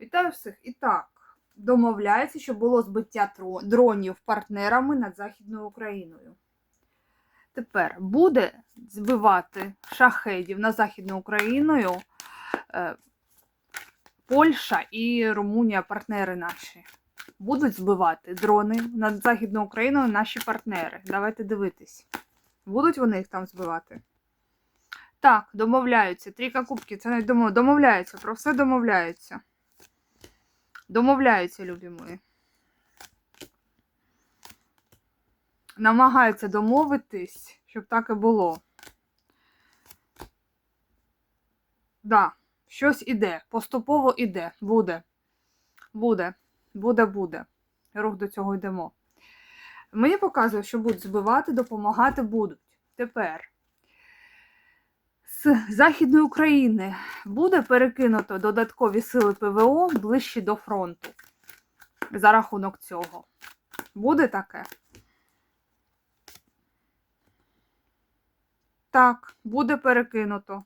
Вітаю всіх. І так, домовляється, що було збиття дронів партнерами над Західною Україною. Тепер буде збивати шахедів над Західною Україною е, Польща і Румунія, партнери наші. Будуть збивати дрони над Західною Україною наші партнери. Давайте дивитись. Будуть вони їх там збивати? Так, домовляються. Трійка кубків, це не домов... домовляються, про все домовляються. Домовляються, любі мої. Намагаються домовитись, щоб так і було. Да, щось іде. Поступово іде. Буде. Буде. Буде, буде. Рух до цього йдемо. Мені показує, що будуть збивати, допомагати будуть. Тепер з Західної України буде перекинуто додаткові сили ПВО ближче до фронту за рахунок цього. Буде таке? Так, буде перекинуто.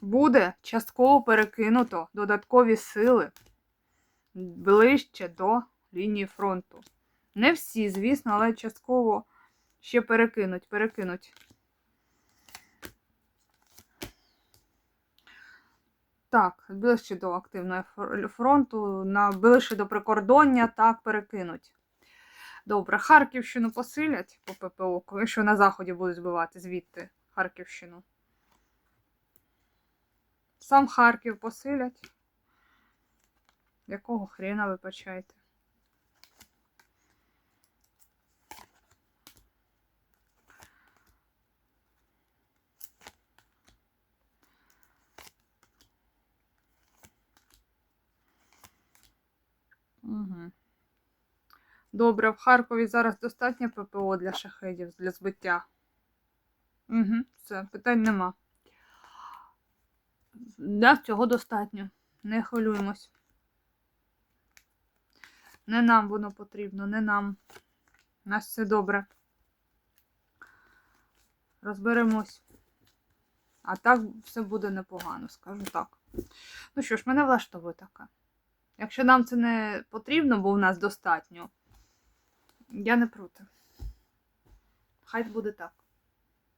Буде частково перекинуто додаткові сили ближче до лінії фронту. Не всі, звісно, але частково ще перекинуть, перекинуть. Так, ближче до активного фронту, на ближче до прикордоння, так, перекинуть. Добре, Харківщину посилять по ППО, якщо на заході будуть збивати звідти Харківщину. Сам Харків посилять. Якого хрена ви почаєте? Добре, в Харкові зараз достатньо ППО для шахедів, для збиття. Угу, все, питань нема. Да, цього достатньо. Не хвилюємось. Не нам воно потрібно, не нам. У нас все добре. Розберемось. А так все буде непогано, скажу так. Ну що ж, мене влаштовує таке. Якщо нам це не потрібно, бо у нас достатньо, я не проти. Хай буде так.